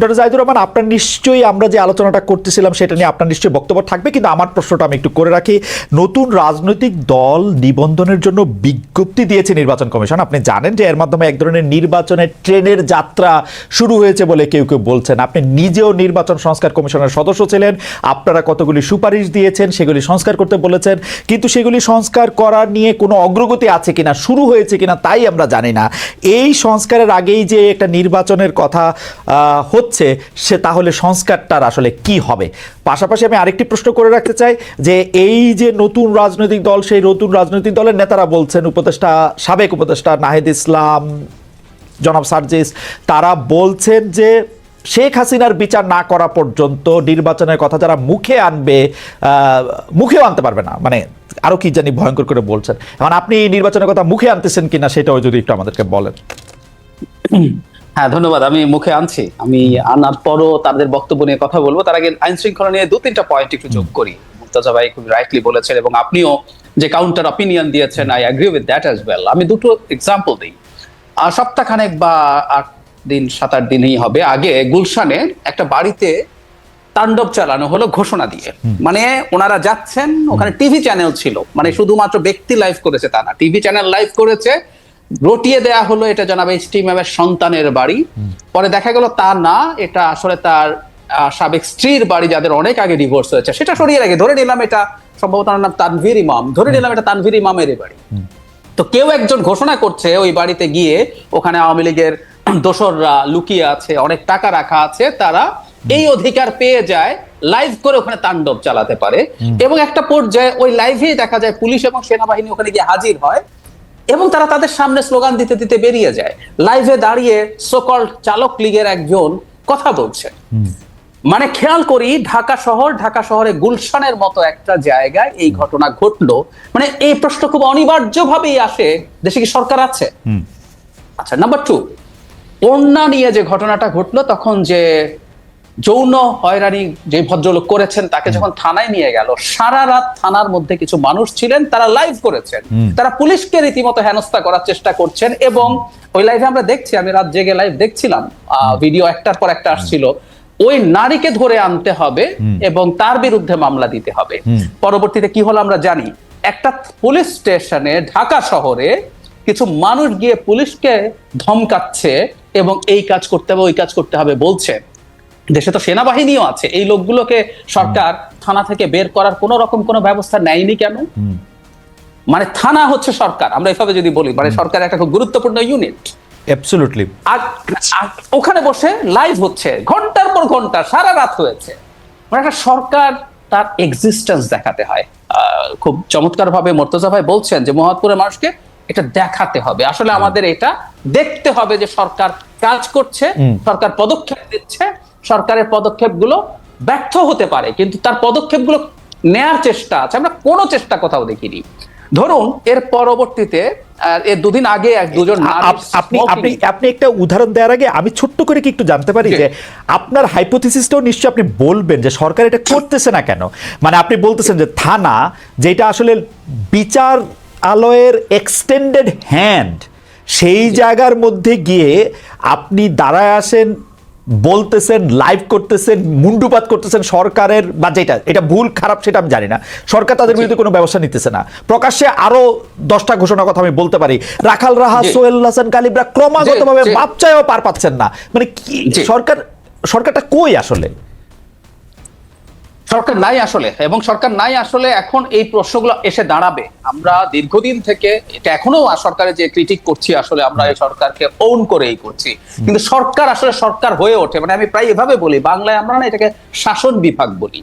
Doctor Zahidur Rahman আপনার নিশ্চয়ই আমরা যে আলোচনাটা করতেছিলাম সেটা নিয়ে আপনার নিশ্চয়ই বক্তব্য থাকবে কিন্তু আমার প্রশ্নটা আমি একটু করে রাখি। নতুন রাজনৈতিক দল নিবন্ধনের জন্য বিজ্ঞপ্তি দিয়েছে নির্বাচন কমিশন। আপনি জানেন যে এর মাধ্যমে এক ধরনের নির্বাচনের ট্রেনের যাত্রা শুরু হয়েছে বলে কেউ কেউ বলছেন। আপনি নিজেও নির্বাচন সংস্কার কমিশনের সদস্য ছিলেন আপনারা কতগুলি সুপারিশ দিয়েছেন সেগুলি সংস্কার করতে বলেছেন কিন্তু সেগুলি সংস্কার করা নিয়ে কোনো অগ্রগতি আছে কিনা শুরু হয়েছে কিনা তাই আমরা জানি না। এই সংস্কারের আগেই যে একটা নির্বাচনের কথা আহ, হচ্ছে সে তাহলে সংস্কারটার আসলে কি হবে? পাশাপাশি আমি আরেকটি প্রশ্ন করে রাখতে চাই যে এই যে নতুন রাজনৈতিক দল, সেই নতুন রাজনৈতিক দলের নেতারা বলছেন, উপদেষ্টা, সাবেক উপদেষ্টা নাহিদ ইসলাম, জনাব সার্জিস, তারা বলছেন যে শেখ হাসিনার বিচার না করা পর্যন্ত নির্বাচনের কথা যারা মুখে আনবে মুখেও আনতে পারবে না। মানে আরও কি জানি ভয়ঙ্কর করে বলছেন। এখন আপনি নির্বাচনের কথা মুখে আনতেছেন কিনা, সেটাও যদি একটু আমাদেরকে বলেন। হ্যাঁ ধন্যবাদ আমি মুখে আনছি। আমি আনার পরও তাদের বক্তব্য নিয়ে কথা বলব। তার আগে আইন শৃঙ্খলা নিয়ে দু তিনটা পয়েন্ট একটু যোগ করি। মুর্তাজা ভাই খুব রাইটলি বলেছেন এবং আপনিও যে কাউন্টার অপিনিয়ন দিয়েছেন I agree with that as well আমি দুটো এক্সাম্পল দিই। আর সপ্তাহখানেক বা আট দিন সাত আট দিনই হবে আগে গুলশানে একটা বাড়িতে তাণ্ডব চালানো হলো ঘোষণা দিয়ে। মানে ওনারা যাচ্ছেন ওখানে টিভি চ্যানেল ছিল। মানে শুধুমাত্র ব্যক্তি লাইভ করেছে তা না। টিভি চ্যানেল লাইভ করেছে রটিয়ে দেয়া হলো এটা জানাবে এইচটি ম্যামের সন্তানের বাড়ি। পরে দেখা গেল তা না এটা আসলে তার সাবেক স্ত্রীর বাড়ি যাদের অনেক আগে ডিভোর্স হয়েছে। সেটা সরিয়ে রাখে ধরে নিলাম এটা সম্ভবত নাম তানভীর ইমাম। ধরে নিলাম এটা তানভীর ইমামের বাড়ি। তো কেউ একজন ঘোষণা করছে ওই বাড়িতে গিয়ে ওখানে আওয়ামী লীগের দোসররা লুকিয়ে আছে অনেক টাকা রাখা আছে তারা এই অধিকার পেয়ে যায় লাইভ করে ওখানে তাণ্ডব চালাতে পারে। এবং একটা পর্যায়ে ওই লাইভেই দেখা যায় পুলিশ এবং সেনাবাহিনী ওখানে গিয়ে হাজির হয়। এবং তারা তাদের সামনে স্লোগান দিতে দিতে বেরিয়ে যায়। লাইভে দাঁড়িয়ে সকল চালক লীগের একজন কথা বলছে মানে খেয়াল করি ঢাকা শহর ঢাকা শহরে গুলশানের মতো একটা জায়গায় এই ঘটনা ঘটলো। মানে এই প্রশ্ন খুব অনিবার্যভাবেই আসে। দেশে কি সরকার আছে। আচ্ছা নাম্বার টু বন্যা নিয়ে যে ঘটনাটা ঘটলো তখন যে যৌন হয়রানি যে ভদ্রলোক করেছেন তাকে যখন থানায় নিয়ে গেল সারা রাত থানার মধ্যে কিছু মানুষ ছিলেন তারা লাইভ করেছেন। তারা পুলিশকে রীতিমতো হেনস্থা করার চেষ্টা করছেন এবং ওই লাইভে আমরা দেখছি আমি রাত জেগে লাইভ দেখছিলাম ভিডিও একটার পর একটা আসছিল। ওই নারীকে ধরে আনতে হবে এবং তার বিরুদ্ধে মামলা দিতে হবে। পরবর্তীতে কি হলো আমরা জানি একটা পুলিশ স্টেশনে ঢাকা শহরে কিছু মানুষ গিয়ে পুলিশকে ধমকাচ্ছে এবং এই কাজ করতে হবে ওই কাজ করতে হবে বলছে দেশে তো সেনাবাহিনীও আছে। এই লোকগুলোকে সরকার থানা থেকে বের করার কোন রকম কোনো ব্যবস্থা নেয়নি কেন? মানে থানা হচ্ছে সরকার আমরা এভাবে যদি বলি মানে সরকার একটা খুব গুরুত্বপূর্ণ ইউনিট আর ওখানে বসে লাইভ হচ্ছে ঘণ্টার পর ঘণ্টা সারা রাত হয়েছে। মানে একটা সরকার তার এক্সিস্টেন্স দেখাতে হয়। আহ, খুব চমৎকার ভাবে মর্তজা ভাই বলছেন যে মোহাম্মদপুরের মানুষকে এটা দেখাতে হবে। আসলে আমাদের এটা দেখতে হবে যে সরকার কাজ করছে সরকার পদক্ষেপ দিচ্ছে সরকারের পদক্ষেপগুলো ব্যর্থ হতে পারে কিন্তু তার পদক্ষেপগুলো নেয়ার চেষ্টা আছে আমরা কোনো চেষ্টা কোথাও দেখিনি। ধরুন এর পরবর্তীতে এর দুদিন আগে এক দুজন আপনি আপনি আপনি একটা উদাহরণ দেওয়ার আগে আমি ছোট্ট করে কি একটু জানতে পারি যে আপনার হাইপোথিসিসটাও নিশ্চয়ই আপনি বলবেন যে সরকার এটা করতেছে না কেন? মানে আপনি বলতেছেন যে থানা যেটা আসলে বিচার আলয়ের এক্সটেন্ডেড হ্যান্ড সেই জায়গার মধ্যে গিয়ে আপনি দাঁড়ায় আসেন বলতেছেন লাইভ করতেছেন মুন্ডুপাত করতেছেন সরকারের বা যেটা এটা ভুল খারাপ সেটা আমি জানি না। সরকার তাদের বিরুদ্ধে কোনো ব্যবস্থা নিতেছে না। প্রকাশ্যে আরও দশটা ঘোষণা কথা আমি বলতে পারি। রাখাল রাহা সোহেল হাসান কালিবরা ক্রমাগতভাবে চাইও পার পাচ্ছেন না। মানে কি সরকার সরকারটা কই আসলে? সরকার নাই আসলে, এবং সরকার নাই আসলে এখন এই প্রশ্নগুলো এসে দাঁড়াবে। আমরা দীর্ঘদিন থেকে, এটা এখনও সরকারের যে ক্রিটিক করছি, আসলে আমরা এই সরকারকে ওন করেই করছি। কিন্তু সরকার আসলে সরকার হয়ে ওঠে মানে আমি প্রায় এভাবে বলি, বাংলায় আমরা না এটাকে শাসন বিভাগ বলি,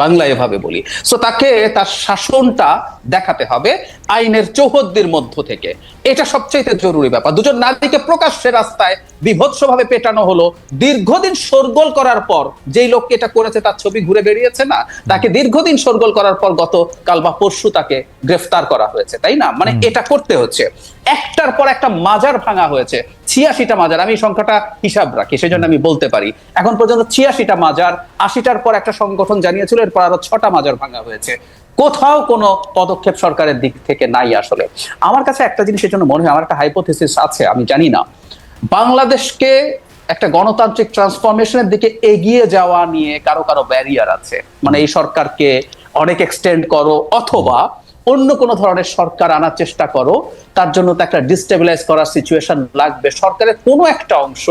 বাংলায় এভাবে বলি। সো তাকে, তার শাসনটা দেখাতে হবে আইনের চৌহদ্দির মধ্য থেকে। এটা সবচেয়ে জরুরি ব্যাপার। দুজন নারীকে প্রকাশ্যে রাস্তায় বিভৎসভাবে পেটানো হলো। দীর্ঘদিন শোরগোল করার পর, যেই লোককে এটা করেছে, তার ছবি ঘুরে বেরিয়েছে না। তাকে দীর্ঘদিন শোরগোল করার পর গত কাল বা পরশু তাকে গ্রেফতার করা হয়েছে তাই না? মানে এটা করতে হচ্ছে। একটার পর একটা মাজার ভাঙা হয়েছে। ছিয়াশিটা মাজার আমি সংখ্যাটা হিসাব রাখি সেই জন্য আমি বলতে পারি। এখন পর্যন্ত ছিয়াশিটা মাজার আশিটার পর একটা সংগঠন জানিয়েছিল এরপর আরও ছটা মাজার ভাঙা হয়েছে। কোথাও কোনো পদক্ষেপ সরকারের দিক থেকে নাই আসলে। আমার কাছে একটা জিনিসের জন্য মনে হয় আমার একটা হাইপোথিসিস আছে আমি জানি না। বাংলাদেশকে একটা গণতান্ত্রিক ট্রান্সফরমেশনের দিকে এগিয়ে যাওয়া নিয়ে কারও কারও ব্যারিয়ার আছে। মানে এই সরকারকে অনেক এক্সটেন্ড করো অথবা অন্য কোনো ধরনের সরকার আনার চেষ্টা করো, তার জন্য তো একটা ডিস্টেবিলাইজ করার সিচুয়েশন লাগবে। সরকারের কোনো একটা অংশ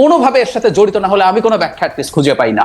কোনোভাবে এর সাথে জড়িত না হলে আমি কোনো ব্যাখ্যা খুঁজে পাই না।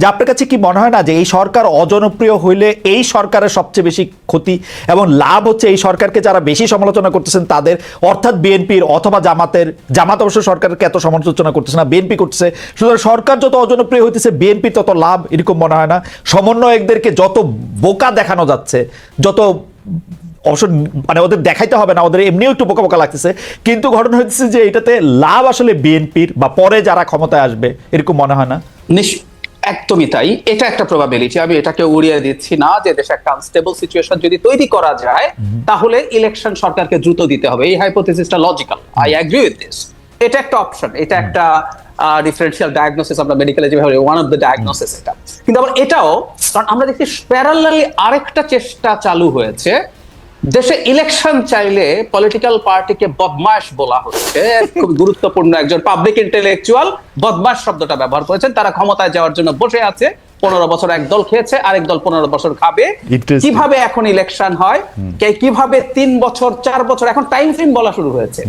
যে আপনার কাছে কি মনে হয় না যে এই সরকার অজনপ্রিয় হইলে এই সরকারের সবচেয়ে বেশি ক্ষতি এবং লাভ হচ্ছে এই সরকারকে যারা বেশি সমালোচনা করতেছেন তাদের? অর্থাৎ বিএনপির অথবা জামাতের, জামাত অবশ্য সরকারকে এত সমালোচনা করতেছে না, বিএনপি করতেছে। সুতরাং সরকার যত অজনপ্রিয় হইতেছে, বিএনপি তত লাভ এরকম মনে হয় না। সমন্বয়কদেরকে যত বোকা দেখানো যাচ্ছে, যত অবশ্য মানে ওদের দেখাইতে হবে না, ওদের এমনিও একটু বোকা বোকা লাগতেছে। কিন্তু ঘটনা হচ্ছে যে এটাতে লাভ আসলে বিএনপির বা পরে যারা ক্ষমতায় আসবে, এরকম মনে হয় না? একদমই তাই। এটা একটা প্রবাবিলিটি আমি এটাকে উড়িয়ে দিচ্ছি না যে দেশে একটা আনস্টেবল সিচুয়েশন যদি তৈরি করা যায় তাহলে ইলেকশন সরকারকে দ্রুত দিতে হবে। এই হাইপোথিসিসটা logical I agree with this এটা একটা অপশন এটা একটা ডিফারেন্সিয়াল ডায়াগনোসিস আমরা মেডিকেলে যেভাবে ওয়ান অফ দ্য ডায়াগনোসিস এটা। কিন্তু আবার এটাও কারণ আমরা দেখছি প্যারালালি আরেকটা চেষ্টা চালু হয়েছে। দেশে ইলেকশন চাইলে পলিটিক্যাল পার্টিকে বদমাস বলা হচ্ছে। খুব গুরুত্বপূর্ণ একজন পাবলিক ইন্টেলেকচুয়াল বদমাস শব্দটা ব্যবহার করেছেন। তারা ক্ষমতায় যাওয়ার জন্য বসে আছে। পনেরো বছর এক দল খেয়েছে আরেক দল পনেরো বছর খাবে। কীভাবে এখন ইলেকশন হয়? কে- কীভাবে তিন বছর চার বছর এখন টাইম ফ্রেম বলা শুরু হয়েছে।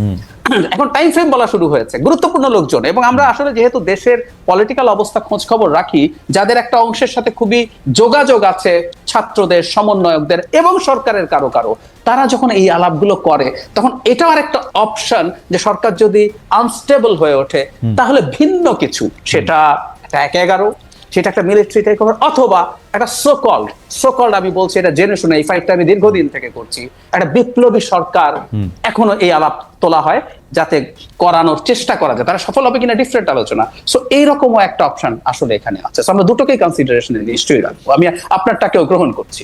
এখন টাইম ফ্রেম বলা শুরু হয়েছে। গুরুত্বপূর্ণ লোকজন এবং আমরা আসলে যেহেতু দেশের পলিটিক্যাল অবস্থা খোঁজ খবর রাখি যাদের একটা অংশের সাথে খুবই যোগাযোগ আছে ছাত্রদের সমন্বয়কদের এবং সরকারের কারও কারও তারা যখন এই আলাপগুলো করে তখন এটাও আর একটা অপশন যে সরকার যদি আনস্টেবল হয়ে ওঠে তাহলে ভিন্ন কিছু। সেটা এক এগারো সেটা একটা মিলিটারি টেক অথবা একটা সোকল্ড সোকল্ড আমি বলছি এটা জেনে শুনে এই ফাইটটা আমি দীর্ঘদিন থেকে করছি। একটা বিপ্লবী সরকার এখনও এই আলাপ তোলা হয় যাতে করানোর চেষ্টা করা যায়। তারা সফল হবে কিনা ডিফারেন্ট আলোচনা। সো এইরকমও একটা অপশন আসলে এখানে আছে। আমরা দুটোকেই কনসিডারেশনে নিশ্চয়ই রাখব। আমি আপনারটাকেও গ্রহণ করছি।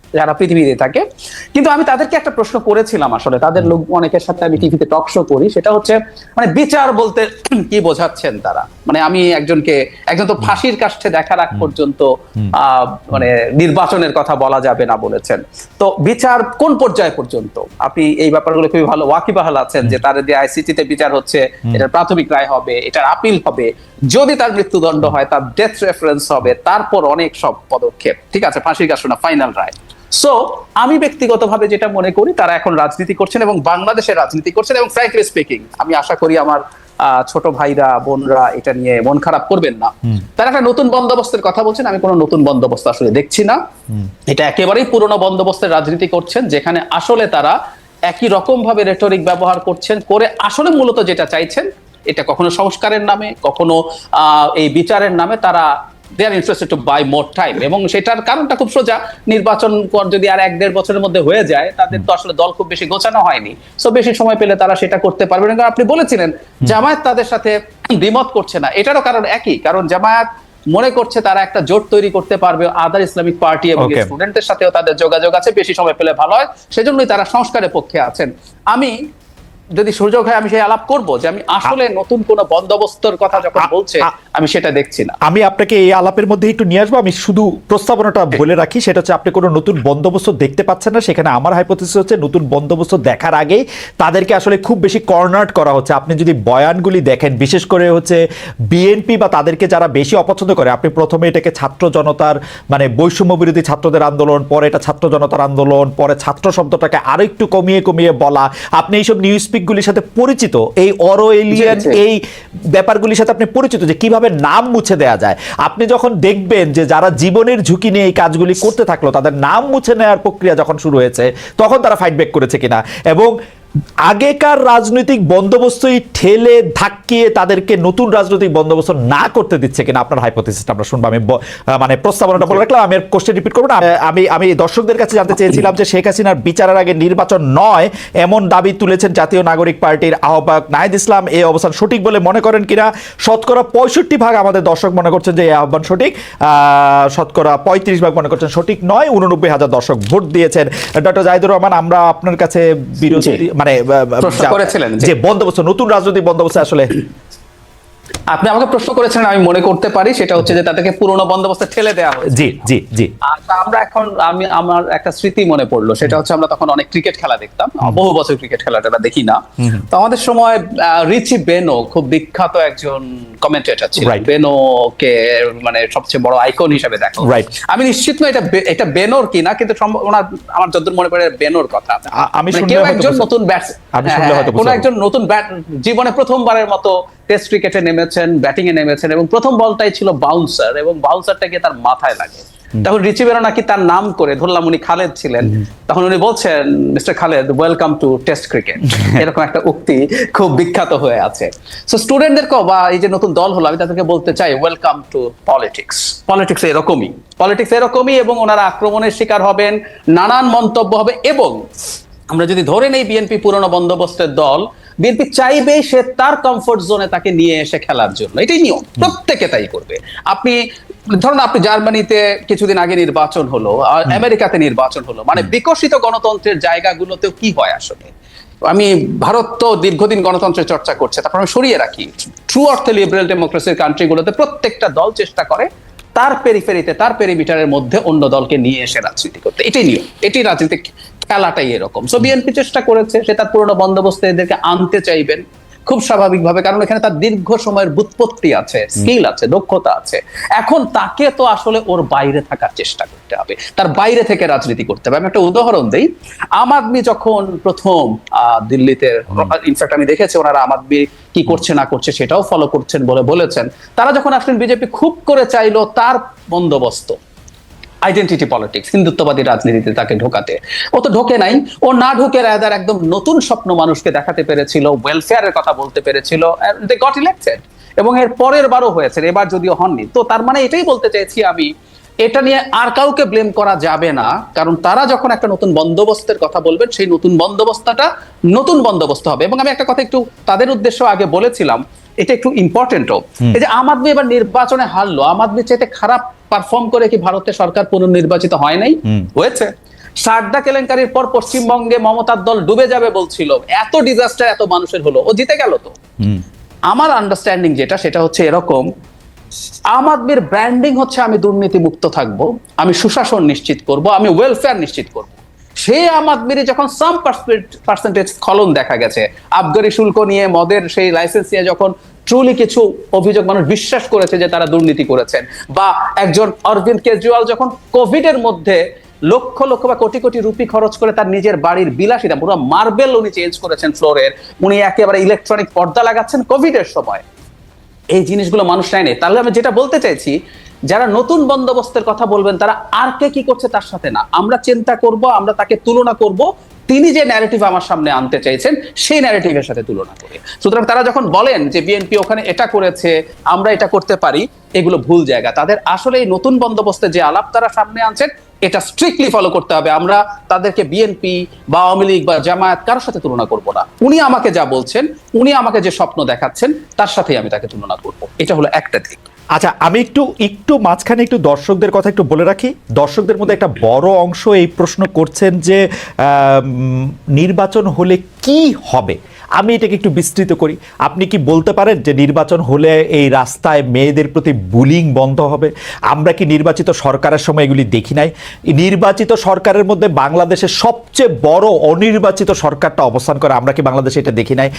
যারা পৃথিবীতে থাকে। কিন্তু আমি তাদেরকে একটা প্রশ্ন করেছিলাম আসলে। তাদের লোক অনেকের সাথে আমি টিভিতে টক শো করি। সেটা হচ্ছে মানে বিচার বলতে কি বোঝাচ্ছেন তারা? মানে আমি একজনকে একজন তো ফাঁসির কাছে দেখার আগ পর্যন্ত মানে নির্বাচনের কথা বলা যাবে না বলেছেন। তো বিচার কোন পর্যায় পর্যন্ত? আপনি এই ব্যাপারগুলো খুবই ভালো ওয়াকিবাহাল আছেন যে তার যে আইসিটি তে বিচার হচ্ছে এটার প্রাথমিক রায় হবে এটার আপিল হবে। যদি তার মৃত্যুদণ্ড হয় তার ডেথ রেফারেন্স হবে তারপর অনেক সব পদক্ষেপ। ঠিক আছে ফাঁসির কাছে না ফাইনাল রায়। সো আমি ব্যক্তিগতভাবে যেটা মনে করি তারা এখন রাজনীতি করছেন এবং বাংলাদেশের রাজনীতি করছেন এবং ফ্র্যাঙ্কলি স্পিকিং আমি আশা করি আমার ছোট ভাইরা বোনরা এটা নিয়ে মন খারাপ করবেন না। তারা একটা নতুন বন্দোবস্তের কথা বলছেন আমি কোনো নতুন বন্দোবস্ত আসলে দেখছি না। এটা একেবারেই পুরনো বন্দোবস্তের রাজনীতি করছেন যেখানে আসলে তারা একই রকম ভাবে রেটরিক ব্যবহার করছেন করে আসলে মূলত যেটা চাইছেন এটা কখনো সংস্কারের নামে কখনো আহ, এই বিচারের নামে তারা they are interested to buy more time এবং সেটার কারণটা খুব সোজা। নির্বাচন পর যদি আর এক দেড় বছরের মধ্যে হয়ে যায় তাদের তো আসলে দল খুব বেশি গোছানো হয়নি। সো বেশি সময় পেলে তারা সেটা করতে পারবে না। আপনি বলেছিলেন জামায়াত তাদের সাথে দ্বিমত করছে না। এটারও কারণ একই। কারণ জামায়াত মনে করছে তারা একটা জোট তৈরি করতে পারবে আদার ইসলামিক পার্টি এবং Okay. স্টুডেন্টের সাথেও তাদের যোগাযোগ আছে। বেশি সময় পেলে ভালো হয়। সেজন্যই তারা সংস্কারের পক্ষে আছেন। আমি যদি সুযোগ হয় আমি সেই আলাপ করব যে আমি আসলে নতুন কোন বন্দোবস্তর কথা যখন বলছে আমি সেটা দেখছি না। আমি আপনাকে এই আলাপের মধ্যে একটু নিয়ে আসব। আমি শুধু প্রস্তাবনাটা বলে রাখি সেটা হচ্ছে আপনি কোনো নতুন বন্দোবস্ত দেখতে পাচ্ছেন না। সেখানে আমার হাইপোথিস হচ্ছে নতুন বন্দোবস্ত দেখার আগেই তাদেরকে আসলে খুব বেশি কর্নার্ট করা হচ্ছে। আপনি যদি বয়ানগুলি দেখেন বিশেষ করে হচ্ছে বিএনপি বা তাদেরকে যারা বেশি অপছন্দ করে আপনি প্রথমে এটাকে ছাত্র জনতার মানে বৈষম্য বিরোধী ছাত্রদের আন্দোলন পরে এটা ছাত্র জনতার আন্দোলন পরে ছাত্র শব্দটাকে আরও একটু কমিয়ে কমিয়ে বলা। আপনি এইসব নিউজ টপিকগুলির সাথে পরিচিত এই অরো এলিয়ান। এই ব্যাপারগুলির সাথে আপনি পরিচিত যে কীভাবে নাম মুছে দেয়া যায় আপনি যখন দেখবেন যে যারা জীবনের ঝুঁকি নিয়ে এই কাজগুলি করতে থাকল তাদের নাম মুছে নেওয়ার প্রক্রিয়া যখন শুরু হয়েছে তখন তারা ফাইট ব্যাক করেছে কিনা এবং আগেকার রাজনৈতিক বন্দোবস্তই ঠেলে ধাক্কিয়ে তাদেরকে নতুন রাজনৈতিক বন্দোবস্ত না করতে দিচ্ছে কিনা আপনার হাইপোথিসিসটা আমরা শুনব। আমি মানে প্রস্তাবনাটা বলে রাখলাম আমি কোশ্চেন রিপিট করব না। আমি আমি দর্শকদের কাছে জানতে চেয়েছিলাম যে শেখ হাসিনার বিচারের আগে নির্বাচন নয় এমন দাবি তুলেছেন জাতীয় নাগরিক পার্টির আহ্বায়ক নাহিদ ইসলাম। এই অবস্থান সঠিক বলে মনে করেন কিনা? শতকরা পঁয়ষট্টি ভাগ আমাদের দর্শক মনে করছেন যে এই আহ্বান সঠিক। শতকরা পঁয়ত্রিশ ভাগ মনে করছেন সঠিক নয় উননব্বই হাজার দর্শক ভোট দিয়েছেন। ডক্টর জাহিদুর রহমান আমরা আপনার কাছে বিরোধী। মানে যে বন্দোবস্ত নতুন রাজনৈতিক বন্দোবস্ত আসলে আপনি আমাকে প্রশ্ন করেছেন আমি মনে করতে পারি সেটা হচ্ছে যে তাদেরকে পুরনো বন্দোবস্তে ঠেলে দেওয়া হয়েছে। জি জি জি। আচ্ছা, আমরা এখন আমি আমার একটা স্মৃতি মনে পড়ল সেটা হচ্ছে আমরা তখন অনেক ক্রিকেট খেলা দেখতাম বহু বছর ক্রিকেট খেলাটা দেখি না। তো আমাদের সময় রিচি বেনো খুব বিখ্যাত একজন কমেন্টেটর ছিল। বেনো কে মানে সবচেয়ে বড় আইকন হিসেবে দেখো. আমি নিশ্চিত নয় এটা এটা বেনোর কিনা কিন্তু সম্ভব- ওনার আমার যতদূর মনে পড়ে বেনোর কথা। আমি মানে শুনলে কেউ হয়তো একজন নতুন ব্যাটস আমি কোন একজন নতুন ব্যাট জীবনে প্রথমবারের মতো টেস্ট ক্রিকেটে নেমেছেন ব্যাটিং এ নেমেছেন এবং প্রথম বলটাই ছিল বাউন্সার এবং বাউন্সারটা গিয়ে তার মাথায় লাগে। তখন রিচি বেরো নাকি তার নাম করে ধরলাম উনি খালেদ ছিলেন তখন উনি বলছেন mister Khaled welcome to test cricket এরকম একটা উক্তি খুব বিখ্যাত হয়ে আছে। সো স্টুডেন্টদেরকেও বা এই যে নতুন দল হলো আমি তাদেরকে বলতে চাই ওয়েলকাম টু পলিটিক্স পলিটিক্স এরকমই। পলিটিক্স এরকমই এবং ওনারা আক্রমণের শিকার হবেন নানান মন্তব্য হবে এবং আমরা যদি ধরে নেই বিএনপি পুরনো বন্দোবস্তের দল বিএনপি চাইবে সে তার কমফোর্ট জোনে তাকে নিয়ে এসে খেলার জন্য। এটাই নিয়ম। প্রত্যেকে তাই করবে। আপনি ধরুন আপনি জার্মানিতে কিছুদিন আগে নির্বাচন হলো আর আমেরিকাতে নির্বাচন হলো। মানে বিকশিত গণতন্ত্রের জায়গাগুলোতেও কি হয় আসলে? আমি ভারত তো দীর্ঘদিন গণতন্ত্রের চর্চা করছে তারপর আমি সরিয়ে রাখি। ট্রু অর্থে লিবারেল ডেমোক্রেসির কান্ট্রিগুলোতে প্রত্যেকটা দল চেষ্টা করে তার পেরিফেরিতে, তার পেরিমিটারের মধ্যে অন্য দলকে নিয়ে এসে রাজনীতি করতে। এটাই নিয়ম এটি রাজনীতি খেলাটাই এরকম। সো বিএনপি চেষ্টা করেছে, সে তার পুরনো বন্দোবস্তে এদেরকে আনতে চাইবেন। খুব স্বাভাবিকভাবে কারণ এখানে তার দীর্ঘ সময়ের বুৎপত্তি আছে স্কিল আছে দক্ষতা আছে। এখন তাকে তো আসলে ওর বাইরে থাকার চেষ্টা করতে হবে। তার বাইরে থেকে রাজনীতি করতে হবে। আমি একটা উদাহরণ দিই। আম আদমি যখন প্রথম আহ, দিল্লিতে ইনফ্যাক্ট আমি দেখেছি ওনারা আম আদমি কি করছে না করছে সেটাও ফলো করছেন বলে বলেছেন। তারা যখন আসলেন বিজেপি খুব করে চাইলো তার বন্দোবস্ত। আইডেন্টিটি পলিটিক্স হিন্দুত্ববাদী রাজনীতিতে তাকে ঢোকাতে। ও তো ঢোকে নাই। ও না ঢুকে রাদার একদম নতুন স্বপ্ন মানুষকে দেখাতে পেরেছিল ওয়েলফেয়ারের কথা বলতে পেরেছিল গট ইলেক্টেড এবং এর পরের বারও হয়েছে এবার যদিও হননি। তো তার মানে এটাই বলতে চাইছি আমি, এটা নিয়ে আর কাউকে ব্লেম করা যাবে না, কারণ তারা যখন একটা নতুন বন্দোবস্তের কথা বলবেন, সেই নতুন বন্দোবস্তটা নতুন বন্দোবস্ত হবে। এবং আমি একটা কথা একটু তাদের উদ্দেশ্য আগে বলেছিলাম এটা একটু ইম্পর্টেন্টও এই যে আম আদমি এবার নির্বাচনে হারলো আম আদমি চাইতে খারাপ পারফর্ম করে কি ভারতের সরকার পুনর্নির্বাচিত হয় নাই? হয়েছে। সারদা কেলেঙ্কারির পর পশ্চিমবঙ্গে মমতার দল ডুবে যাবে বলছিল। এত ডিজাস্টার এত মানুষের হলো। ও জিতে গেল তো। আমার আন্ডারস্ট্যান্ডিং যেটা সেটা হচ্ছে এরকম আম আদমির ব্র্যান্ডিং হচ্ছে আমি দুর্নীতি মুক্ত থাকব আমি সুশাসন নিশ্চিত করব আমি ওয়েলফেয়ার নিশ্চিত করব। সেই আম আদমির যখন সাম পার্সেন্টেজ ফলন দেখা গেছে আবগারি শুল্ক নিয়ে মদের সেই লাইসেন্স নিয়ে যখন ট্রুলি কিছু অভিযোগ মানুষ বিশ্বাস করেছে যে তারা দুর্নীতি করেছেন। বা একজন অরবিন্দ কেজরিওয়াল যখন কোভিড এর মধ্যে লক্ষ লক্ষ বা কোটি কোটি রুপি খরচ করে তার নিজের বাড়ির বিলাসিতা, পুরো মার্বেল উনি চেঞ্জ করেছেন ফ্লোরের উনি একেবারে ইলেকট্রনিক পর্দা লাগাচ্ছেন কোভিড এর সময়। এই জিনিসগুলো মানুষ নেয় তাহলে আমি যেটা বলতে চাইছি যারা নতুন বন্দোবস্তের কথা বলবেন, তারা আর কে কি করছে তার সাথে না। আমরা চিন্তা করব, আমরা তাকে তুলনা করব। তিনি যে ন্যারেটিভ আমার সামনে আনতে চাইছেন, সেই ন্যারেটিভের সাথে তুলনা করে। সুতরাং তারা যখন বলেন যে বিএনপি ওখানে এটা করেছে, আমরা এটা করতে পারি, এগুলো ভুল জায়গা। তাদের আসলে এই নতুন বন্দোবস্তে যে আলাপ তারা সামনে আনছেন, এটা স্ট্রিক্টলি ফলো করতে হবে। আমরা তাদেরকে বিএনপি বা আওয়ামী লীগ বা জামায়াত কারোর সাথে তুলনা করব না। উনি আমাকে যা বলছেন, উনি আমাকে যে স্বপ্ন দেখাচ্ছেন, তার সাথেই আমি তাকে তুলনা করব। এটা হলো একটা দিক। আচ্ছা আমি একটু একটু মাঝখানে একটু দর্শকদের কথা একটু বলে রাখি। দর্শকদের মধ্যে একটা বড় অংশ এই প্রশ্ন করছেন যে নির্বাচন হলে কি হবে? আমি এটাকে একটু বিস্তৃত করি। আপনি কি বলতে পারেন যে নির্বাচন হলে এই রাস্তায় মেয়েদের প্রতি বুলিং বন্ধ হবে? আমরা কি নির্বাচিত সরকারের সময় এগুলি দেখি নাই? নির্বাচিত সরকারের মধ্যে বাংলাদেশের সবচেয়ে বড় অনির্বাচিত সরকারটা অবস্থান করে, আমরা কি বাংলাদেশে এটা দেখি নাই?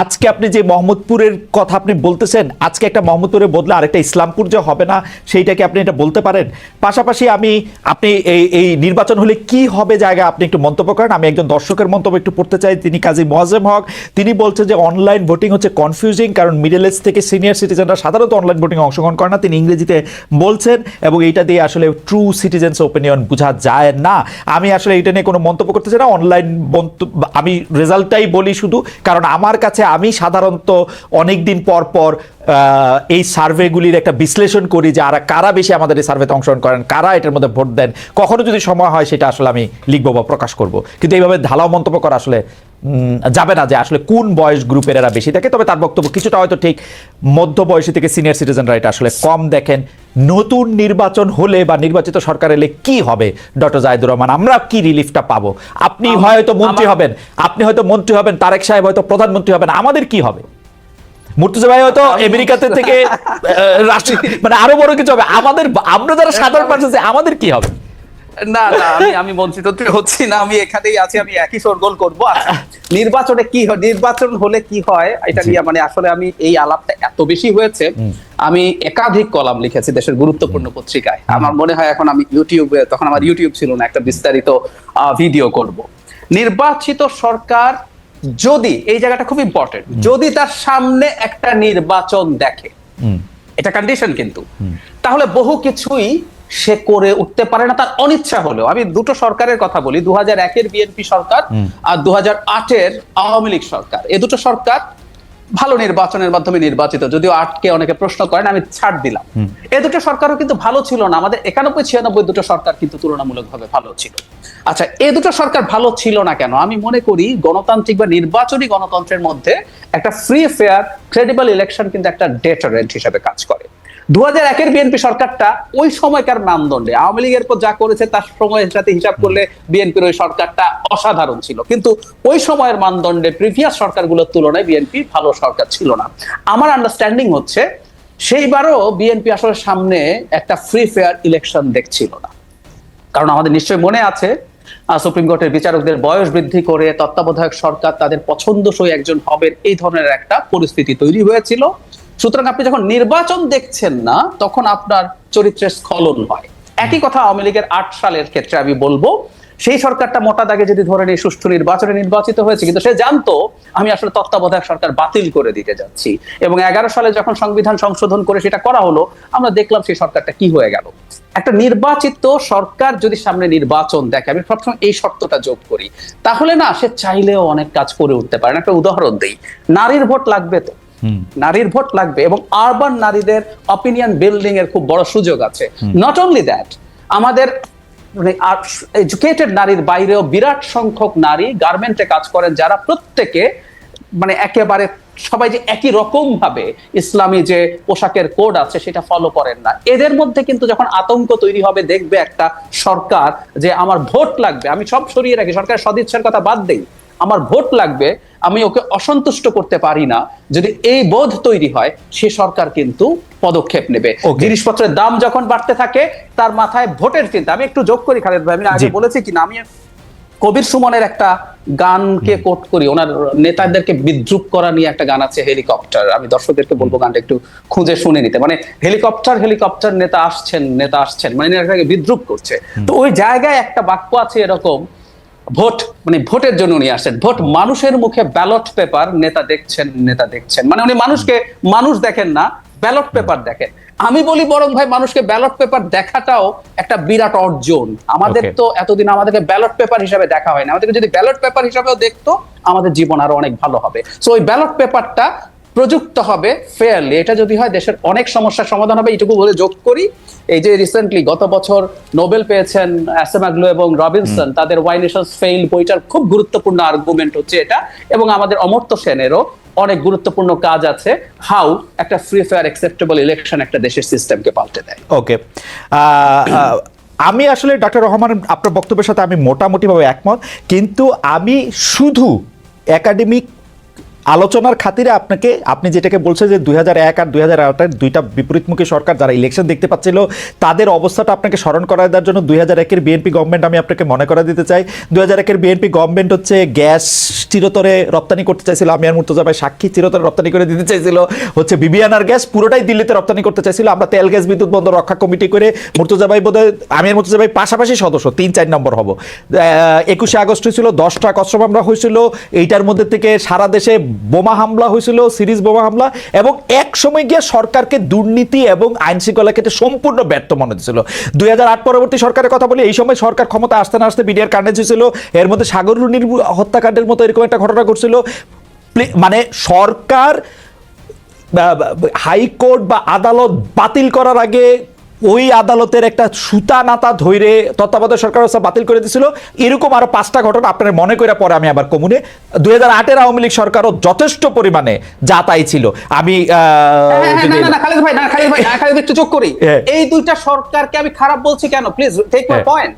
আজকে আপনি যে মোহাম্মদপুরের কথা আপনি বলতেছেন, আজকে একটা মোহাম্মদপুরের বদলে আরেকটা ইসলামপুর যে হবে না, সেইটাকে আপনি এটা বলতে পারেন? পাশাপাশি আমি, আপনি এই এই নির্বাচন হলে কি হবে জায়গা আপনি একটু মন্তব্য করেন। আমি একজন দর্শকের মন্তব্য একটু পড়তে চাই, তিনি কাজী মোয়াজেম হক। তিনি বলছেন যে অনলাইন ভোটিং হচ্ছে কনফিউজিং কারণ মিডল এজ থেকে সিনিয়র সিটিজেনরা সাধারণত অনলাইন ভোটিং অংশগ্রহণ করে না। তিনি ইংরেজিতে বলছেন এবং এইটা দিয়ে আসলে ট্রু সিটিজেন্স ওপিনিয়ন বোঝা যায় না। আমি আসলে এটা নিয়ে কোনো মন্তব্য করতে চাই না। অনলাইন আমি রেজাল্টটাই বলি শুধু, কারণ আমার কাছে আমি সাধারণত অনেক দিন পর পর এই সার্ভেগুলির একটা বিশ্লেষণ করি যে আর, কারা বেশি আমাদের এই সার্ভেতে অংশগ্রহণ করেন, কারা এটার মধ্যে ভোট দেন, কখনো যদি সময় হয় সেটা আসলে আমি লিখব বা প্রকাশ করব। কিন্তু এইভাবে ঢালাও মন্তব্য করা আসলে যাবে না যে আসলে কোন বয়স গ্রুপের এরা বেশি থাকে তবে তার বক্তব্য কিছুটা হয়তো ঠিক মধ্য বয়সী থেকে সিনিয়র সিটিজেনরা এটা আসলে কম দেখেন। নতুন নির্বাচন হলে বা নির্বাচিত সরকার এলে কি হবে? ডক্টর জাহিদুর রহমান আমরা কি রিলিফটা পাবো? আপনি হয়তো মন্ত্রী হবেন আপনি হয়তো মন্ত্রী হবেন তারেক সাহেব হয়তো প্রধানমন্ত্রী হবেন আমাদের কি হবে? মুর্তুজা ভাই হয়তো আমি- আমেরিকাতে থেকে রাষ্ট্র মানে আরও বড় কিছু হবে। আমাদের আমরা যারা সাধারণ মানুষ আছি, আমাদের কি হবে? না না আমি আমি মন্ত্রিতন্ত্রী হচ্ছি না আমি এখানেই আছি আমি একই সরগোল করব। নির্বাচনে কি হয় নির্বাচন হলে কি হয় এটা নিয়ে মানে আসলে আমি এই আলাপটা এত বেশি হয়েছে আমি একাধিক কলাম লিখেছি দেশের গুরুত্বপূর্ণ পত্রিকায়। আমার মনে হয় এখন আমি ইউটিউবে তখন আমার ইউটিউব ছিল না একটা বিস্তারিত ভিডিও করব। নির্বাচিত সরকার যদি এই জায়গাটা খুব ইম্পর্টেন্ট যদি তার সামনে একটা নির্বাচন দেখে এটা কন্ডিশন কিন্তু তাহলে বহু কিছুই সে করে উঠতে পারে না তার অনিচ্ছা হলেও। আমি দুটো সরকারের কথা বলি দু একের বিএনপি সরকার আর দু হাজার আটের আওয়ামী লীগ সরকার। এ দুটো সরকার ভালো নির্বাচনের মাধ্যমে নির্বাচিত যদিও আটকে অনেকে প্রশ্ন করেন আমি ছাড় দিলাম। এ দুটো সরকারও কিন্তু ভালো ছিল না। আমাদের একানব্বই ছিয়ানব্বই দুটো সরকার কিন্তু তুলনামূলকভাবে ভালো ছিল। আচ্ছা এ দুটো সরকার ভালো ছিল না কেন? আমি মনে করি গণতান্ত্রিক বা নির্বাচনী গণতন্ত্রের মধ্যে একটা ফ্রি ফেয়ার ক্রেডিবল ইলেকশন কিন্তু একটা ডেটারেন্ট হিসেবে কাজ করে। দু হাজার একের বিএনপি সরকারটা ওই সময়কার মানদণ্ডে, আওয়ামী লীগের পর যা করেছে তার সময়ের সাথে হিসাব করলে বিএনপির ওই সরকারটা অসাধারণ ছিল। কিন্তু ওই সময়ের মানদণ্ডে প্রিভিয়াস সরকারগুলোর তুলনায় বিএনপি ভালো সরকার ছিল না। আমার আন্ডারস্ট্যান্ডিং হচ্ছে সেইবারও বিএনপি আসলে সামনে একটা ফ্রি ফেয়ার ইলেকশন দেখছিল না। কারণ আমাদের নিশ্চয়ই মনে আছে সুপ্রিম কোর্টের বিচারকদের বয়স বৃদ্ধি করে তত্ত্বাবধায়ক সরকার তাদের পছন্দসই একজন হবেন এই ধরনের একটা পরিস্থিতি তৈরি হয়েছিল। সুতরাং আপনি যখন নির্বাচন দেখছেন না, তখন আপনার চরিত্রের স্খলন হয়। একই কথা আওয়ামী লীগের আট সালের ক্ষেত্রে আমি বলব, সেই সরকারটা মোটা দাগে যদি ধরে নিয়ে সুষ্ঠু নির্বাচনে নির্বাচিত হয়েছে, কিন্তু সে জানতো, আমি আসলে তত্ত্বাবধায়ক সরকার বাতিল করে দিতে যাচ্ছি। এবং এগারো সালে যখন সংবিধান সংশোধন করে সেটা করা হলো, আমরা দেখলাম সেই সরকারটা কি হয়ে গেল। একটা নির্বাচিত সরকার যদি সামনে নির্বাচন দেখে, আমি সবসময় এই শর্তটা যোগ করি, তাহলে না, সে চাইলেও অনেক কাজ করে উঠতে পারে একটা উদাহরণ দিই, নারীর ভোট লাগবে তো। নারীর ভোট লাগবে এবং আরবান নারীদের অপিনিয়ন বিল্ডিং এর খুব বড় সুযোগ আছে। নট অনলি দ্যাট আমাদের মানে এডুকেটেড নারীর বাইরেও বিরাট সংখ্যক নারী গার্মেন্টে কাজ করেন যারা প্রত্যেকে মানে একেবারে সবাই যে একই রকম ভাবে ইসলামী যে পোশাকের কোড আছে সেটা ফলো করেন না। এদের মধ্যে কিন্তু যখন আতঙ্ক তৈরি হবে দেখবে একটা সরকার যে আমার ভোট লাগবে আমি সব সরিয়ে রাখি সরকারের সদিচ্ছার কথা বাদ দেই। আমার ভোট লাগবে আমি ওকে অসন্তুষ্ট করতে পারি না। যদি এই বোধ তৈরি হয় সে সরকার কিন্তু পদক্ষেপ নেবে. জিনিসপত্রের দাম যখন বাড়তে থাকে তার মাথায় ভোটের চিন্তা। আমি একটু যোগ করি খালেদ ভাই। আমি আগে বলেছি কিনা আমি কবির সুমনের একটা গানকে কোট করি। ওনার নেতাদেরকে বিদ্রুপ করা নিয়ে একটা গান আছে হেলিকপ্টার। আমি দর্শকদেরকে বলব গানটা একটু খুঁজে শুনে নিতে। মানে হেলিকপ্টার হেলিকপ্টার নেতা আসছেন নেতা আসছেন। মানে নেতাকে বিদ্রুপ করছে। তো ওই জায়গায় একটা বাক্য আছে এরকম ভোট মানে ভোটের জন্য উনি আসছেন। ভোট মানুষের মুখে ব্যালট পেপার নেতা দেখছেন নেতা দেখছেন। মানে উনি মানুষকে মানুষ দেখেন না ব্যালট পেপার দেখেন। আমি বলি বরং ভাই মানুষকে ব্যালট পেপার দেখাটাও একটা বিরাট অর্জন। আমাদের তো এতদিন আমাদেরকে ব্যালট পেপার হিসাবে দেখা হয় না। আমাদেরকে যদি ব্যালট পেপার হিসাবেও দেখতো আমাদের জীবন আরও অনেক ভালো হবে। সো ওই ব্যালট পেপারটা প্রযুক্ত হবে ফেয়ারলি এটা যদি হয় দেশের অনেক সমস্যার সমাধান হবে এটুকু বলে যোগ করি। এই যে রিসেন্টলি গত বছর নোবেল পেয়েছেন অ্যাসেমাগ্লো এবং রবিনসন তাদের ওয়াই নেশনস ফেইল বইটার খুব গুরুত্বপূর্ণ আর্গুমেন্ট হচ্ছে এটা। এবং আমাদের অমর্ত্য সেনেরও অনেক গুরুত্বপূর্ণ কাজ আছে হাউ একটা ফ্রি ফেয়ার অ্যাকসেপ্টেবল ইলেকশন একটা দেশের সিস্টেমকে পাল্টে দেয়। ওকে আমি আসলে ডক্টর রহমান আপনার বক্তব্যের সাথে আমি মোটামুটিভাবে একমত কিন্তু আমি শুধু একাডেমিক আলোচনার খাতিরে আপনাকে, আপনি যেটাকে বলছেন যে দুই হাজার এক আর দুই হাজার দুইটা বিপরীতমুখী সরকার যারা ইলেকশন দেখতে পাচ্ছিল, তাদের অবস্থাটা আপনাকে স্মরণ করা দেওয়ার জন্য দুই হাজার একের বিএনপি গভর্নমেন্ট আমি আপনাকে মনে করা দিতে চাই। দুই হাজার একের বিএনপি গভর্নমেন্ট হচ্ছে গ্যাস চিরতরে রপ্তানি করতে চাইছিল আমি আর মুর্তজা ভাই সাক্ষী চিরতরে রপ্তানি করে দিতে চাইছিল। হচ্ছে বিবিয়ানার গ্যাস পুরোটাই দিল্লিতে রপ্তানি করতে চাইছিল, আমরা তেল, গ্যাস, বিদ্যুৎ বন্দর রক্ষা কমিটি করে মুর্তজা ভাই বোধহয় আমি আর মুর্তজা ভাই পাশাপাশি সদস্য, তিন চার নম্বর হব। একুশে আগস্ট হয়েছিল, দশটা কষ্ট মামলা হয়েছিল, এইটার মধ্যে থেকে সারা দেশে বোমা হামলা হয়েছিল, সিরিজ বোমা হামলা, এবং এক সময় গিয়ে সরকারকে দুর্নীতি এবং আইন শৃঙ্খলা ক্ষেত্রে সম্পূর্ণ ব্যর্থ মনে হচ্ছিল। দুই হাজার আট পরবর্তী সরকারের কথা বলি, এই সময় সরকার ক্ষমতা আসতে না আসতে বিডিআর কার্নেজ হয়েছিল এর মধ্যে সাগর রুনির হত্যাকাণ্ডের মতো এরকম একটা ঘটনা ঘটছিল। মানে সরকার হাইকোর্ট বা আদালত বাতিল করার আগে ওই আদালতের একটা সুতা নাতা ধৈরে তত্ত্বাবধায়ক সরকার ব্যবস্থা বাতিল করে দিছিল এরকম আরও পাঁচটা ঘটনা আপনার মনে করে পরে আমি আবার কমুনে। দুই হাজার আটের আওয়ামী লীগ সরকারও যথেষ্ট পরিমাণে যাতাই ছিল। আমি হ্যাঁ, হ্যাঁ, একটু করি। হ্যাঁ। এই দুইটা সরকারকে আমি খারাপ বলছি কেন? Please take my. পয়েন্ট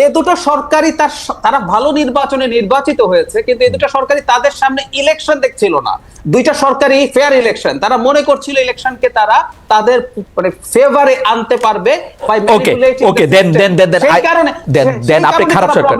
এই দুটো সরকারই তার তারা ভালো নির্বাচনে নির্বাচিত হয়েছে কিন্তু এই দুটো সরকারই তাদের সামনে ইলেকশন দেখছিল না। দুইটা সরকারি ফেয়ার ইলেকশন তারা মনে করছিল ইলেকশনকে তারা তাদের মানে ফেভারে আনতে পারবে ওকে ওকে দেন দেন দেন দেন দেন দেন আপনি খারাপ সরকার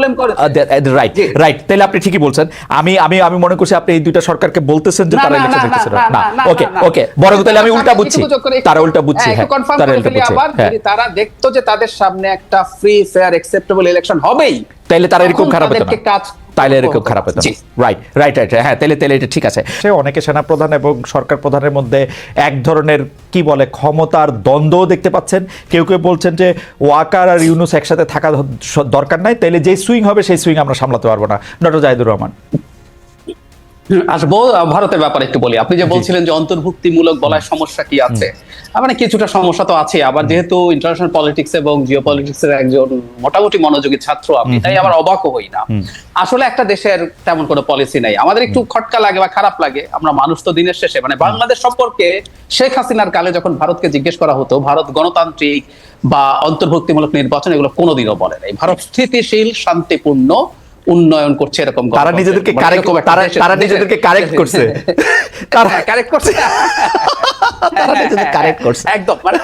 রাইট রাইট তাহলে আপনি ঠিকই বলছেন। আমি আমি আমি মনে করছি আপনি এই দুইটা সরকারকে বলতেছেন যে তারা ইলেকশন না, না, ওকে ওকে বরং তাহলে আমি উল্টা বুঝছি। তারা উল্টা বুঝছি হ্যাঁ, হ্যাঁ তারা উল্টা বুঝছে হ্যাঁ। তারা দেখতো যে তাদের সামনে একটা ফ্রি ফেয়ার অ্যাকসেপ্টেবল ইলেকশন হবেই তাইলে তারা এরকম খারাপ হতো না। কাজ তাইলে এরকম খারাপ হতো। রাইট রাইট রাইট হ্যাঁ তাহলে তাহলে এটা ঠিক আছে। সে অনেকে সেনাপ্রধান এবং সরকার প্রধানের মধ্যে এক ধরনের কি বলে ক্ষমতার দ্বন্দ্ব দেখতে পাচ্ছেন। কেউ কেউ বলছেন যে ওয়াকার আর ইউনুস একসাথে থাকা দরকার নাই তাইলে যেই সুইং হবে সেই সুইং আমরা সামলাতে পারব না। নটো জাহিদুর রহমান। আসব ভারতের ব্যাপারে একটু বলি। আপনি যে বলছিলেন যে অন্তর্ভুক্তিমূলক বলার সমস্যা কি আছে মানে কিছুটা সমস্যা তো আছে। আবার যেহেতু ইন্টারন্যাশনাল পলিটিক্স এবং জিও এর একজন মোটামুটি মনোযোগী ছাত্র আপনি তাই আবার অবাকও হই না। আসলে একটা দেশের তেমন কোনো পলিসি নাই। আমাদের একটু খটকা লাগে বা খারাপ লাগে আমরা মানুষ তো দিনের শেষে। মানে বাংলাদেশ সম্পর্কে শেখ হাসিনার কালে যখন ভারতকে জিজ্ঞেস করা হতো ভারত গণতান্ত্রিক বা অন্তর্ভুক্তিমূলক নির্বাচন এগুলো কোনোদিনও বলে নাই। ভারত স্থিতিশীল শান্তিপূর্ণ উন্নয়ন করছে এরকম তারা নিজেদেরকে কারেক্ট তারা নিজেদেরকে কারেক্ট করছে। তারা কারেক্ট করছে। তারা নিজেদের কারেক্ট করছে। একদম। মানে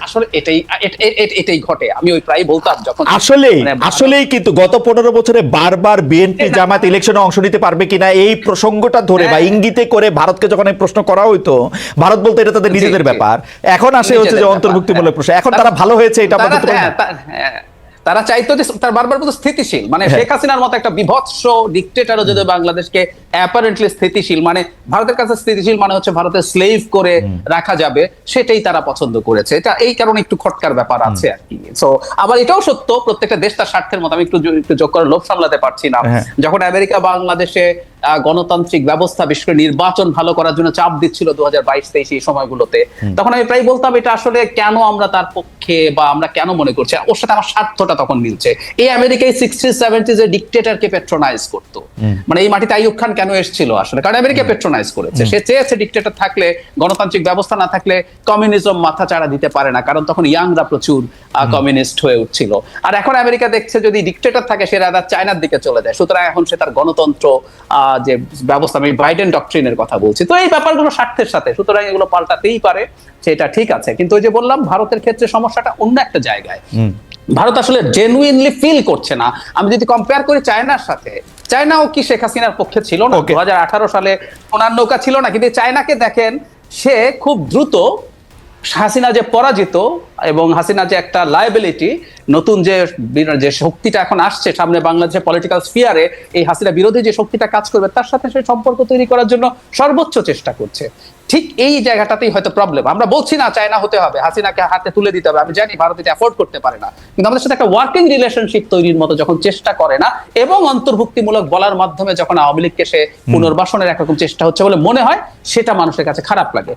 আসলে এটাই এ- এ- এ- এটাই ঘটে। আমি ওই প্রায় বলতাম যখন আসলেই মানে আসলেই কিন্তু গত পনেরো বছরে বারবার বিএনপি না, জামাত ইলেকশনে অংশ নিতে পারবে কিনা এই প্রসঙ্গটা ধরে বা হ্যাঁ। ইঙ্গিতে করে ভারতকে যখন এই প্রশ্ন করা হইতো ভারত বলতে এটা তাদের নিজেদের ব্যাপার। এখন আসে হচ্ছে যে অন্তর্ভুক্তিমূলক প্রশ্ন। এখন। তারা ভালো হয়েছে এটা আমরা বলতে পারি না? তা-। তারা চাইতো যে তার বারবার বলতো স্থিতিশীল। মানে হ্যাঁ। শেখ হাসিনার মতো একটা বিভৎস ডিকটেটারও যদি বাংলাদেশকে অ্যাপারেন্টলি স্থিতিশীল মানে ভারতের কাছে স্থিতিশীল মানে হচ্ছে ভারতের স্লেভ করে রাখা যাবে সেটাই তারা পছন্দ করেছে। এটা এই কারণে একটু খটকার ব্যাপার আছে আর কি। সো আবার এটাও সত্য প্রত্যেকটা দেশ তার স্বার্থের মতো। আমি একটু একটু যোগ করে লোভ সামলাতে পারছি না। হ্যাঁ। যখন আমেরিকা বাংলাদেশে গণতান্ত্রিক ব্যবস্থা বিশেষ করে নির্বাচন ভালো করার জন্য চাপ দিচ্ছিল দু হাজার বাইশ তেইশ এই সময়গুলোতে। তখন আমি প্রায় বলতাম এটা আসলে কেন আমরা তার পক্ষে বা আমরা কেন মনে করছি? ওর সাথে আমার স্বার্থটা তখন মিলছে। এই আমেরিকায় সিক্সটি সেভেন্টিজ এর ডিকটেটারকে পেট্রোনাইজ করতো মানে এই মাটিতে আইয়ুব খান কেন এসেছিল আসলে? কারণ আমেরিকা পেট্রোনাইজ করেছে। সে চেয়েছে ডিকটেটার থাকলে গণতান্ত্রিক ব্যবস্থা না থাকলে কমিউনিজম মাথা চাড়া দিতে পারে না। কারণ তখন ইয়াংরা প্রচুর কমিউনিস্ট হয়ে উঠছিল। আর এখন আমেরিকা দেখছে যদি ডিকটেটর থাকে সে রাদা চায়নার দিকে চলে যায়। সুতরাং এখন সে তার গণতন্ত্র আহ, যে ব্যবস্থা আমি বাইডেন ডক্ট্রিনের কথা বলছি। তো এই ব্যাপারগুলো স্বার্থের সাথে সুতরাং এগুলো পাল্টাতেই পারে সেটা ঠিক আছে। কিন্তু ওই যে বললাম ভারতের ক্ষেত্রে সমস্যাটা অন্য একটা জায়গায়। ভারত আসলে জেনুইনলি ফিল করছে না। আমি যদি কম্পেয়ার করি চায়নার সাথে চায়নাও কি শেখ হাসিনার পক্ষে ছিল না. দু সালে ওনার নৌকা ছিল না কিন্তু চায়নাকে দেখেন সে খুব দ্রুত হাসিনা যে পরাজিত এবং হাসিনা যে একটা লাইবিলিটি নতুন যে যে শক্তিটা এখন আসছে সামনে বাংলাদেশের পলিটিক্যাল স্ফিয়ারে এই হাসিনা বিরোধী যে শক্তিটা কাজ করবে তার সাথে সে সম্পর্ক তৈরি করার জন্য সর্বোচ্চ চেষ্টা করছে। ঠিক এই জায়গাটাতেই হয়তো প্রবলেম আমরা বলছি না চায়না হতে হবে হাসিনাকে হাতে তুলে দিতে হবে। আমি জানি ভারত এটা অ্যাফোর্ড করতে পারে না। কিন্তু আমাদের সাথে একটা ওয়ার্কিং রিলেশনশিপ তৈরির মতো যখন চেষ্টা করে না এবং অন্তর্ভুক্তিমূলক বলার মাধ্যমে যখন আওয়ামী লীগকে সে পুনর্বাসনের একরকম চেষ্টা হচ্ছে বলে মনে হয় সেটা মানুষের কাছে খারাপ লাগে।